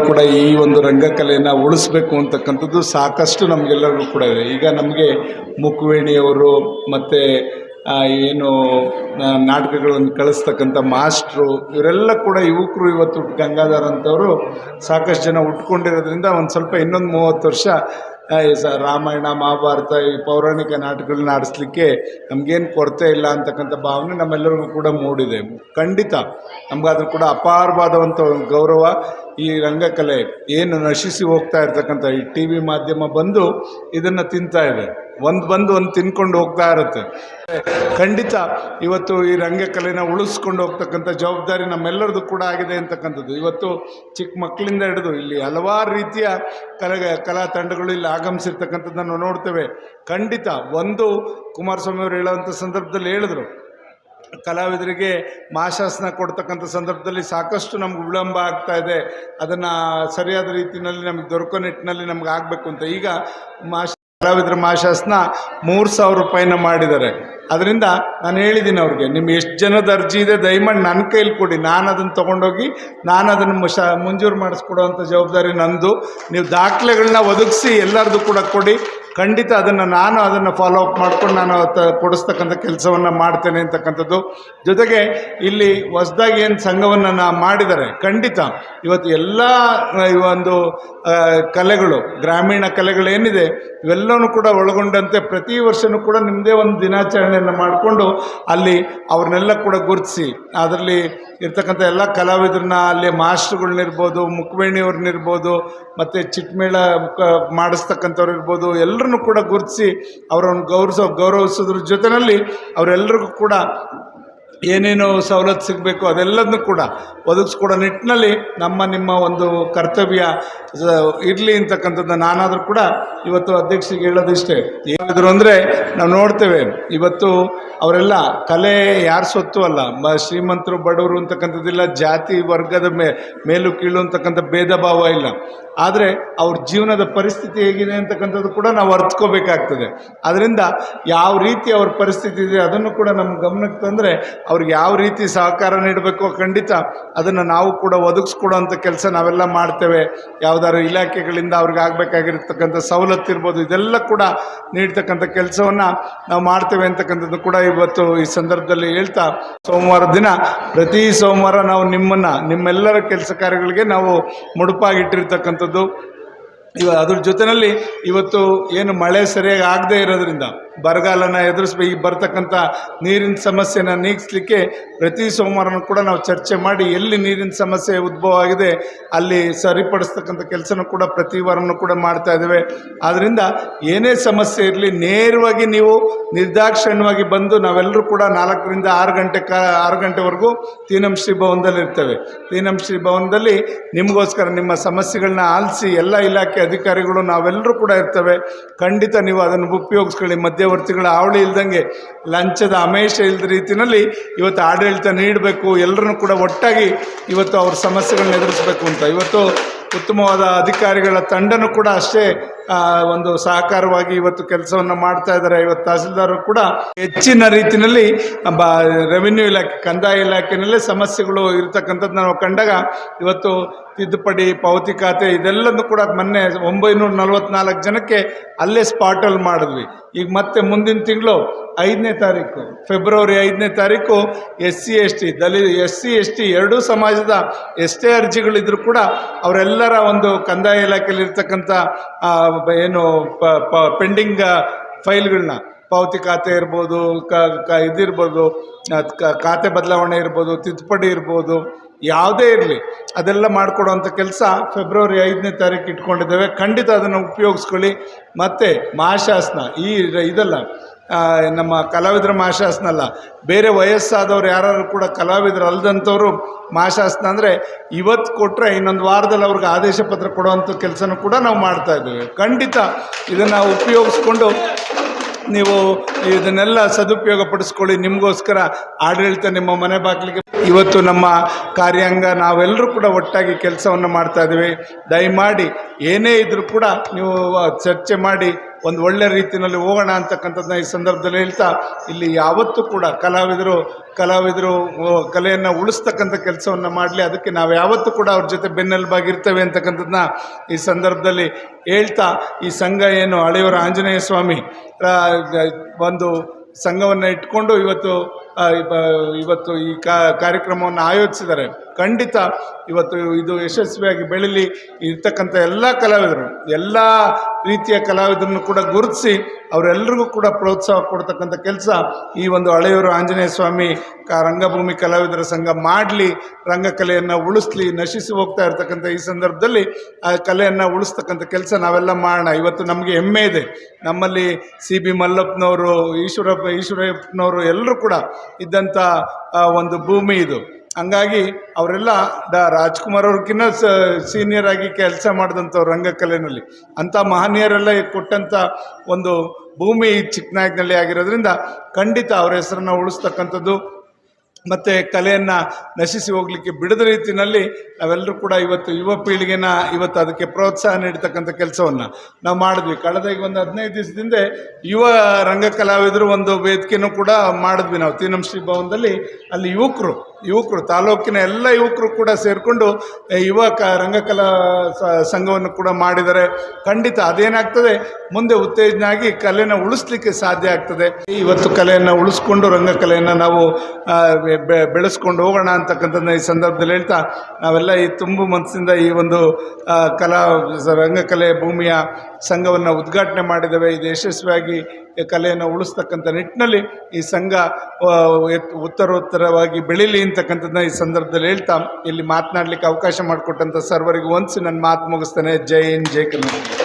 ಕೂಡ ಈ ಒಂದು ರಂಗಕಲೆಯನ್ನು ಉಳಿಸ್ಬೇಕು ಅಂತಕ್ಕಂಥದ್ದು ಸಾಕಷ್ಟು ನಮಗೆಲ್ಲರಿಗೂ ಕೂಡ ಇದೆ. ಈಗ ನಮಗೆ ಮುಕ್ವೇಣಿಯವರು ಮತ್ತು ಏನು ನಾಟಕಗಳನ್ನು ಕಳಿಸ್ತಕ್ಕಂಥ ಮಾಸ್ಟ್ರು ಇವರೆಲ್ಲ ಕೂಡ ಯುವಕರು ಇವತ್ತು ಗಂಗಾಧರ್ ಅಂತವರು ಸಾಕಷ್ಟು ಜನ ಉಟ್ಕೊಂಡಿರೋದ್ರಿಂದ ಒಂದು ಸ್ವಲ್ಪ ಇನ್ನೊಂದು ಮೂವತ್ತು ವರ್ಷ ಸ ರಾಮಾಯಣ, ಮಹಾಭಾರತ ಈ ಪೌರಾಣಿಕ ನಾಟಕಗಳನ್ನ ಆಡಿಸ್ಲಿಕ್ಕೆ ನಮಗೇನು ಕೊರತೆ ಇಲ್ಲ ಅಂತಕ್ಕಂಥ ಭಾವನೆ ನಮ್ಮೆಲ್ಲರಿಗೂ ಕೂಡ ಮೂಡಿದೆ. ಖಂಡಿತ ನಮಗಾದ್ರೂ ಕೂಡ ಅಪಾರವಾದಂಥ ಗೌರವ ಈ ರಂಗಕಲೆ ಏನು ನಶಿಸಿ ಹೋಗ್ತಾ ಇರ್ತಕ್ಕಂಥ ಈ ಟಿ ವಿ ಮಾಧ್ಯಮ ಬಂದು ಇದನ್ನು ತಿಂತಾ ಇದೆ. ಒಂದು ಬಂದು ಒಂದು ತಿನ್ಕೊಂಡು ಹೋಗ್ತಾ ಇರುತ್ತೆ. ಖಂಡಿತ ಇವತ್ತು ಈ ರಂಗಕಲೆನ ಉಳಿಸ್ಕೊಂಡು ಹೋಗ್ತಕ್ಕಂಥ ಜವಾಬ್ದಾರಿ ನಮ್ಮೆಲ್ಲರದ್ದು ಕೂಡ ಆಗಿದೆ ಅಂತಕ್ಕಂಥದ್ದು. ಇವತ್ತು ಚಿಕ್ಕ ಮಕ್ಕಳಿಂದ ಹಿಡಿದು ಇಲ್ಲಿ ಹಲವಾರು ರೀತಿಯ ಕಲೆ, ಕಲಾ ತಂಡಗಳು ಇಲ್ಲಿ ಆಗಮಿಸಿರ್ತಕ್ಕಂಥದ್ದನ್ನು ನೋಡ್ತೇವೆ. ಖಂಡಿತ ಒಂದು ಕುಮಾರಸ್ವಾಮಿ ಅವರು ಹೇಳುವಂಥ ಸಂದರ್ಭದಲ್ಲಿ ಹೇಳಿದ್ರು. ಕಲಾವಿದರಿಗೆ ಮಾಶಾಸನ ಕೊಡ್ತಕ್ಕಂಥ ಸಂದರ್ಭದಲ್ಲಿ ಸಾಕಷ್ಟು ನಮ್ಗೆ ವಿಳಂಬ ಆಗ್ತಾ ಇದೆ. ಅದನ್ನು ಸರಿಯಾದ ರೀತಿಯಲ್ಲಿ ನಮಗೆ ದೊರಕೋ ನಿಟ್ಟಿನಲ್ಲಿ ನಮ್ಗೆ ಆಗಬೇಕು ಅಂತ. ಈಗ ಮಾಶ ಕಲಾವಿದರ ಮಾಶಾಸನ ಮೂರು ಸಾವಿರ ರೂಪಾಯಿನ ಮಾಡಿದ್ದಾರೆ. ಅದರಿಂದ ನಾನು ಹೇಳಿದ್ದೀನಿ ಅವ್ರಿಗೆ, ನಿಮ್ಗೆ ಎಷ್ಟು ಜನದ ಅರ್ಜಿ ಇದೆ ದಯಮಾಡಿ ನನ್ನ ಕೈಲಿ ಕೊಡಿ, ನಾನು ಅದನ್ನು ತೊಗೊಂಡೋಗಿ ನಾನು ಅದನ್ನು ಮುಷ ಮಂಜೂರು ಮಾಡಿಸ್ಕೊಡೋವಂಥ ಜವಾಬ್ದಾರಿ ನಂದು. ನೀವು ದಾಖಲೆಗಳನ್ನ ಒದಗಿಸಿ ಎಲ್ಲರದು ಕೂಡ ಕೊಡಿ. ಖಂಡಿತ ಅದನ್ನು ನಾನು ಅದನ್ನು ಫಾಲೋ ಅಪ್ ಮಾಡ್ಕೊಂಡು ನಾನು ಕೊಡಿಸ್ತಕ್ಕಂಥ ಕೆಲಸವನ್ನು ಮಾಡ್ತೇನೆ ಅಂತಕ್ಕಂಥದ್ದು. ಜೊತೆಗೆ ಇಲ್ಲಿ ಹೊಸದಾಗಿ ಏನು ಸಂಘವನ್ನು ನಾ ಮಾಡಿದ್ದಾರೆ ಖಂಡಿತ ಇವತ್ತು ಎಲ್ಲ ಈ ಒಂದು ಕಲೆಗಳು, ಗ್ರಾಮೀಣ ಕಲೆಗಳೇನಿದೆ ಇವೆಲ್ಲವೂ ಕೂಡ ಒಳಗೊಂಡಂತೆ ಪ್ರತಿ ವರ್ಷವೂ ಕೂಡ ನಿಮ್ಮದೇ ಒಂದು ದಿನಾಚರಣೆಯನ್ನು ಮಾಡಿಕೊಂಡು ಅಲ್ಲಿ ಅವ್ರನ್ನೆಲ್ಲ ಕೂಡ ಗುರುತಿಸಿ, ಅದರಲ್ಲಿ ಇರ್ತಕ್ಕಂಥ ಎಲ್ಲ ಕಲಾವಿದರನ್ನ ಅಲ್ಲಿ ಮಾಸ್ಟ್ರುಗಳ್ನಿರ್ಬೋದು ಮುಖವೇಣಿಯವ್ರನ್ನಿರ್ಬೋದು ಮತ್ತು ಚಿಟ್ಮೇಳ ಮಾಡಿಸ್ತಕ್ಕಂಥವ್ರು ಇರ್ಬೋದು ಎಲ್ಲರನ್ನೂ ಕೂಡ ಗುರುತಿಸಿ ಅವರನ್ನು ಗೌರವಿಸೋ ಗೌರವಿಸೋದ್ರ ಜೊತೆಯಲ್ಲಿ ಅವರೆಲ್ಲರಿಗೂ ಕೂಡ ಏನೇನು ಸವಲತ್ತು ಸಿಗಬೇಕು ಅದೆಲ್ಲದನ್ನು ಕೂಡ ಒದಗಿಸ್ಕೊಡೋ ನಿಟ್ಟಿನಲ್ಲಿ ನಮ್ಮ ನಿಮ್ಮ ಒಂದು ಕರ್ತವ್ಯ ಇರಲಿ ಅಂತಕ್ಕಂಥದ್ದು ನಾನಾದರೂ ಕೂಡ ಇವತ್ತು ಅಧ್ಯಕ್ಷರಿಗೆ ಹೇಳೋದಿಷ್ಟೇ. ಏನಿದ್ರು ಅಂದರೆ ನಾವು ನೋಡ್ತೇವೆ, ಇವತ್ತು ಅವರೆಲ್ಲ ಕಲೆ ಯಾರು ಸೊತ್ತು ಅಲ್ಲ, ಮ, ಶ್ರೀಮಂತರು, ಬಡವರು ಅಂತಕ್ಕಂಥದ್ದಿಲ್ಲ, ಜಾತಿ ವರ್ಗದ ಮೇ, ಮೇಲು ಕೀಳು ಅಂತಕ್ಕಂಥ ಭೇದ ಭಾವ ಇಲ್ಲ. ಆದರೆ ಅವ್ರ ಜೀವನದ ಪರಿಸ್ಥಿತಿ ಹೇಗಿದೆ ಅಂತಕ್ಕಂಥದ್ದು ಕೂಡ ನಾವು ಅರ್ಥಕೋಬೇಕಾಗ್ತದೆ. ಅದರಿಂದ ಯಾವ ರೀತಿ ಅವ್ರ ಪರಿಸ್ಥಿತಿ ಇದೆ ಅದನ್ನು ಕೂಡ ನಮ್ಮ ಗಮನಕ್ಕೆ ತಂದರೆ ಅವ್ರಿಗೆ ಯಾವ ರೀತಿ ಸಹಕಾರ ನೀಡಬೇಕು ಖಂಡಿತ ಅದನ್ನು ನಾವು ಕೂಡ ಒದಗಿಸ್ಕೊಡೋವಂಥ ಕೆಲಸ ನಾವೆಲ್ಲ ಮಾಡ್ತೇವೆ. ಯಾವುದಾದ್ರು ಇಲಾಖೆಗಳಿಂದ ಅವ್ರಿಗೆ ಆಗಬೇಕಾಗಿರ್ತಕ್ಕಂಥ ಸವಲತ್ತು ಇರ್ಬೋದು, ಇದೆಲ್ಲ ಕೂಡ ನೀಡ್ತಕ್ಕಂಥ ಕೆಲಸವನ್ನು ನಾವು ಮಾಡ್ತೇವೆ ಅಂತಕ್ಕಂಥದ್ದು ಕೂಡ ಇವತ್ತು ಈ ಸಂದರ್ಭದಲ್ಲಿ ಹೇಳ್ತಾ, ಸೋಮವಾರ ದಿನ ಪ್ರತಿ ಸೋಮವಾರ ನಾವು ನಿಮ್ಮನ್ನು, ನಿಮ್ಮೆಲ್ಲರ ಕೆಲಸ ಕಾರ್ಯಗಳಿಗೆ ನಾವು ಮುಡುಪಾಗಿಟ್ಟಿರ್ತಕ್ಕಂಥದ್ದು. ಇವ ಅದ್ರ ಜೊತೆಯಲ್ಲಿ ಇವತ್ತು ಏನು ಮಳೆ ಸರಿಯಾಗಿ ಆಗದೇ ಇರೋದ್ರಿಂದ ಬರಗಾಲನ ಎದುರಿಸ್ಬೇಕು ಈಗ ಬರ್ತಕ್ಕಂಥ ನೀರಿನ ಸಮಸ್ಯೆನ ನೀಗಿಸ್ಲಿಕ್ಕೆ ಪ್ರತಿ ಸೋಮವಾರನೂ ಕೂಡ ನಾವು ಚರ್ಚೆ ಮಾಡಿ ಎಲ್ಲಿ ನೀರಿನ ಸಮಸ್ಯೆ ಉದ್ಭವ ಆಗಿದೆ, ಅಲ್ಲಿ ಸರಿಪಡಿಸ್ತಕ್ಕಂಥ ಕೆಲಸನೂ ಕೂಡ ಪ್ರತಿ ವಾರನೂ ಕೂಡ ಮಾಡ್ತಾ ಇದ್ದೇವೆ. ಆದ್ದರಿಂದ ಏನೇ ಸಮಸ್ಯೆ ಇರಲಿ, ನೇರವಾಗಿ ನೀವು ನಿರ್ದಾಕ್ಷಿಣ್ಯವಾಗಿ ಬಂದು ನಾವೆಲ್ಲರೂ ಕೂಡ ನಾಲ್ಕರಿಂದ ಆರು ಗಂಟೆ ಕ ಆರು ಗಂಟೆವರೆಗೂ ತೀನಂ ಶ್ರೀ ಭವನದಲ್ಲಿ ಇರ್ತೇವೆ. ತೀನಂ ಶ್ರೀ ಭವನದಲ್ಲಿ ನಿಮಗೋಸ್ಕರ ನಿಮ್ಮ ಸಮಸ್ಯೆಗಳನ್ನ ಆಲಿಸಿ ಎಲ್ಲ ಇಲಾಖೆ ಅಧಿಕಾರಿಗಳು ನಾವೆಲ್ಲರೂ ಕೂಡ ಇರ್ತೇವೆ. ಖಂಡಿತ ನೀವು ಅದನ್ನು ಉಪಯೋಗಿಸ್ಕೊಳ್ಳಿ. ಮಧ್ಯವರ್ತಿಗಳ ಆವಳಿ ಇಲ್ದಂಗೆ ಲಂಚದ ಅಮೇಷ ಇಲ್ಲದ ರೀತಿಯಲ್ಲಿ ಇವತ್ತು ಆಡಳಿತ ನೀಡಬೇಕು, ಎಲ್ಲರನ್ನೂ ಕೂಡ ಒಟ್ಟಾಗಿ ಇವತ್ತು ಅವ್ರ ಸಮಸ್ಯೆಗಳನ್ನ ಎದುರಿಸಬೇಕು ಅಂತ. ಇವತ್ತು ಉತ್ತಮವಾದ ಅಧಿಕಾರಿಗಳ ತಂಡನೂ ಕೂಡ ಅಷ್ಟೇ ಒಂದು ಸಹಕಾರವಾಗಿ ಇವತ್ತು ಕೆಲಸವನ್ನು ಮಾಡ್ತಾ ಇದ್ದಾರೆ ಇವತ್ತು ತಹಸೀಲ್ದಾರರು ಕೂಡ. ಹೆಚ್ಚಿನ ರೀತಿಯಲ್ಲಿ ರೆವಿನ್ಯೂ ಇಲಾಖೆ ಕಂದಾಯ ಇಲಾಖೆಯಲ್ಲೇ ಸಮಸ್ಯೆಗಳು ಇರತಕ್ಕಂಥದ್ದು ನಾವು ಕಂಡಾಗ ಇವತ್ತು ತಿದ್ದುಪಡಿ ಪಾವತಿ ಖಾತೆ ಇದೆಲ್ಲದೂ ಕೂಡ ಮೊನ್ನೆ ಒಂಬೈನೂರ ನಲ್ವತ್ನಾಲ್ಕು ಜನಕ್ಕೆ ಅಲ್ಲೇ ಸ್ಪಾಟಲ್ಲಿ ಮಾಡಿದ್ವಿ. ಈಗ ಮತ್ತೆ ಮುಂದಿನ ತಿಂಗಳು ಐದನೇ ತಾರೀಕು ಫೆಬ್ರವರಿ ಐದನೇ ತಾರೀಕು ಎಸ್ ಸಿ ಎಸ್ ಟಿ ದಲಿ ಎಸ್ ಸಿ ಎಸ್ ಟಿ ಎರಡೂ ಸಮಾಜದ ಎಷ್ಟೇ ಅರ್ಜಿಗಳಿದ್ರು ಕೂಡ ಅವರೆಲ್ಲರ ಒಂದು ಕಂದಾಯ ಇಲಾಖೆಯಲ್ಲಿ ಇರ್ತಕ್ಕಂಥ ಆ, ಬ- ಏನು ಪೆಂಡಿಂಗ್ ಫೈಲ್ಗಳನ್ನ ಪಾವತಿ ಖಾತೆ ಇರ್ಬೋದು, ಕ ಇದಿರ್ಬೋದು ಖಾತೆ ಬದಲಾವಣೆ ಇರ್ಬೋದು, ತಿದ್ದುಪಡಿ ಇರ್ಬೋದು, ಯಾವುದೇ ಇರಲಿ, ಅದೆಲ್ಲ ಮಾಡಿಕೊಡುವಂಥ ಕೆಲಸ ಫೆಬ್ರವರಿ ಐದನೇ ತಾರೀಕು ಇಟ್ಕೊಂಡಿದ್ದೇವೆ. ಖಂಡಿತ ಅದನ್ನು ಉಪಯೋಗಿಸ್ಕೊಳ್ಳಿ. ಮತ್ತು ಮಹಾಶಾಸನ, ಈ, ಇದೆಲ್ಲ ನಮ್ಮ ಕಲಾವಿದರ ಮಹಾಶಾಸನ ಅಲ್ಲ ಬೇರೆ ವಯಸ್ಸಾದವ್ರು ಯಾರು ಕೂಡ ಕಲಾವಿದರು ಅಲ್ಲದಂಥವ್ರು ಮಹಾಶಾಸನ ಅಂದರೆ ಇವತ್ತು ಕೊಟ್ಟರೆ ಇನ್ನೊಂದು ವಾರದಲ್ಲಿ ಅವ್ರಿಗೆ ಆದೇಶ ಪತ್ರ ಕೊಡುವಂಥ ಕೆಲಸನೂ ಕೂಡ ನಾವು ಮಾಡ್ತಾ ಇದ್ದೇವೆ. ಖಂಡಿತ ಇದನ್ನು ಉಪಯೋಗಿಸ್ಕೊಂಡು ನೀವು ಇದನ್ನೆಲ್ಲ ಸದುಪಯೋಗ ಪಡಿಸ್ಕೊಳ್ಳಿ. ನಿಮಗೋಸ್ಕರ ಆಡಳಿತ ನಿಮ್ಮ ಮನೆ ಬಾಗಿಲಿಗೆ. ಇವತ್ತು ನಮ್ಮ ಕಾರ್ಯಾಂಗ ನಾವೆಲ್ಲರೂ ಕೂಡ ಒಟ್ಟಾಗಿ ಕೆಲಸವನ್ನು ಮಾಡ್ತಾ ಇದ್ದೀವಿ. ದಯಮಾಡಿ ಏನೇ ಇದ್ರೂ ಕೂಡ ನೀವು ಚರ್ಚೆ ಮಾಡಿ ಒಂದು ಒಳ್ಳೆ ರೀತಿಯಲ್ಲಿ ಹೋಗೋಣ ಅಂತಕ್ಕಂಥದ್ದನ್ನ ಈ ಸಂದರ್ಭದಲ್ಲಿ ಹೇಳ್ತಾ, ಇಲ್ಲಿ ಯಾವತ್ತೂ ಕೂಡ ಕಲಾವಿದರು ಕಲಾವಿದರು ಕಲೆಯನ್ನು ಉಳಿಸ್ತಕ್ಕಂಥ ಕೆಲಸವನ್ನು ಮಾಡಲಿ, ಅದಕ್ಕೆ ನಾವು ಯಾವತ್ತೂ ಕೂಡ ಅವ್ರ ಜೊತೆ ಬೆನ್ನೆಲುಬಾಗಿರ್ತೇವೆ ಅಂತಕ್ಕಂಥದ್ದನ್ನ ಈ ಸಂದರ್ಭದಲ್ಲಿ ಹೇಳ್ತಾ, ಈ ಸಂಘ ಏನು ಹಳೆಯವರ ಆಂಜನೇಯ ಸ್ವಾಮಿ ಒಂದು ಸಂಘವನ್ನು ಇಟ್ಕೊಂಡು ಇವತ್ತು ಇವತ್ತು ಈ ಕಾರ್ಯಕ್ರಮವನ್ನು ಆಯೋಜಿಸಿದ್ದಾರೆ. ಖಂಡಿತ ಇವತ್ತು ಇದು ಯಶಸ್ವಿಯಾಗಿ ಬೆಳೀಲಿ. ಇರ್ತಕ್ಕಂಥ ಎಲ್ಲ ಕಲಾವಿದರು, ಎಲ್ಲ ರೀತಿಯ ಕಲಾವಿದರನ್ನು ಕೂಡ ಗುರುತಿಸಿ ಅವರೆಲ್ಲರಿಗೂ ಕೂಡ ಪ್ರೋತ್ಸಾಹ ಕೊಡ್ತಕ್ಕಂಥ ಕೆಲಸ ಈ ಒಂದು ಹಳೆಯೂರು ಆಂಜನೇಯ ಸ್ವಾಮಿ ಕ, ರಂಗಭೂಮಿ ಕಲಾವಿದರ ಸಂಘ ಮಾಡಲಿ, ರಂಗಕಲೆಯನ್ನು ಉಳಿಸ್ಲಿ, ನಶಿಸಿ ಹೋಗ್ತಾ ಇರ್ತಕ್ಕಂಥ ಈ ಸಂದರ್ಭದಲ್ಲಿ ಆ ಕಲೆಯನ್ನು ಉಳಿಸ್ತಕ್ಕಂಥ ಕೆಲಸ ನಾವೆಲ್ಲ ಮಾಡೋಣ. ಇವತ್ತು ನಮಗೆ ಹೆಮ್ಮೆ ಇದೆ. ನಮ್ಮಲ್ಲಿ ಸಿ ಬಿ ಮಲ್ಲಪ್ಪನವರು, ಈಶ್ವರಪ್ಪ ಈಶ್ವರಪ್ಪನವರು ಎಲ್ಲರೂ ಕೂಡ ಇದ್ದಂಥ ಒಂದು ಭೂಮಿ ಇದು. ಹಂಗಾಗಿ ಅವರೆಲ್ಲ ದ ರಾಜ್ಕುಮಾರ್ ಅವ್ರಿಗಿನ್ನ ಸೀನಿಯರ್ ಆಗಿ ಕೆಲಸ ಮಾಡಿದಂಥವ್ರು ರಂಗಕಲೆಯಲ್ಲಿ ಅಂಥ ಮಹನೀಯರೆಲ್ಲ ಕೊಟ್ಟಂಥ ಒಂದು ಭೂಮಿ ಚಿಕ್ಕನಾಯಕನಲ್ಲಿ ಆಗಿರೋದ್ರಿಂದ ಖಂಡಿತ ಅವರ ಹೆಸರನ್ನು ಉಳಿಸ್ತಕ್ಕಂಥದ್ದು ಮತ್ತು ಕಲೆಯನ್ನು ನಶಿಸಿ ಹೋಗಲಿಕ್ಕೆ ಬಿಡದ ರೀತಿಯಲ್ಲಿ ನಾವೆಲ್ಲರೂ ಕೂಡ ಇವತ್ತು ಯುವ ಪೀಳಿಗೆನ ಇವತ್ತು ಅದಕ್ಕೆ ಪ್ರೋತ್ಸಾಹ ನೀಡತಕ್ಕಂಥ ಕೆಲಸವನ್ನು ನಾವು ಮಾಡಿದ್ವಿ. ಕಳೆದ ಈಗ ಒಂದು ಹದಿನೈದು ದಿವಸದಿಂದ ಯುವ ರಂಗ ಕಲಾವಿದರು ಒಂದು ವೇದಿಕೆನೂ ಕೂಡ ಮಾಡಿದ್ವಿ ನಾವು. ತೀನಂ ಶ್ರೀ ಭವನದಲ್ಲಿ ಅಲ್ಲಿ ಯುವಕರು ಯುವಕರು, ತಾಲೂಕಿನ ಎಲ್ಲ ಯುವಕರು ಕೂಡ ಸೇರಿಕೊಂಡು ಯುವ ಕ ರಂಗಕಲಾ ಸಂಘವನ್ನು ಕೂಡ ಮಾಡಿದ್ದಾರೆ ಖಂಡಿತ ಅದೇನಾಗ್ತದೆ? ಮುಂದೆ ಉತ್ತೇಜನ ಆಗಿ ಕಲೆನ ಉಳಿಸ್ಲಿಕ್ಕೆ ಸಾಧ್ಯ ಆಗ್ತದೆ. ಇವತ್ತು ಕಲೆಯನ್ನು ಉಳಿಸ್ಕೊಂಡು, ರಂಗಕಲೆಯನ್ನು ನಾವು ಬೆಳೆಸ್ಕೊಂಡು ಹೋಗೋಣ ಅಂತಕ್ಕಂಥದ್ದನ್ನ ಈ ಸಂದರ್ಭದಲ್ಲಿ ಹೇಳ್ತಾ, ನಾವೆಲ್ಲ ಈ ತುಂಬು ಮನಸ್ಸಿಂದ ಈ ಒಂದು ಕಲಾ ರಂಗಕಲೆ ಭೂಮಿಯ ಸಂಘವನ್ನು ಉದ್ಘಾಟನೆ ಮಾಡಿದ್ದೇವೆ ಇದು ಯಶಸ್ವಿಯಾಗಿ ಕಲೆಯನ್ನು ಉಳಿಸ್ತಕ್ಕಂಥ ನಿಟ್ಟಿನಲ್ಲಿ ಈ ಸಂಘ ಉತ್ತರೋತ್ತರವಾಗಿ ಬೆಳೀಲಿ ಅಂತಕ್ಕಂಥದ್ದನ್ನ ಈ ಸಂದರ್ಭದಲ್ಲಿ ಹೇಳ್ತಾ, ಇಲ್ಲಿ ಮಾತನಾಡಲಿಕ್ಕೆ ಅವಕಾಶ ಮಾಡಿಕೊಟ್ಟಂಥ ಸರ್ವರಿಗೂ ಒಂದ್ಸಿ ನನ್ನ ಮಾತು ಮುಗಿಸ್ತೇನೆ. ಜೈ ಹಿಂದ್, ಜೈ ಕರ್ನಾಟಕ.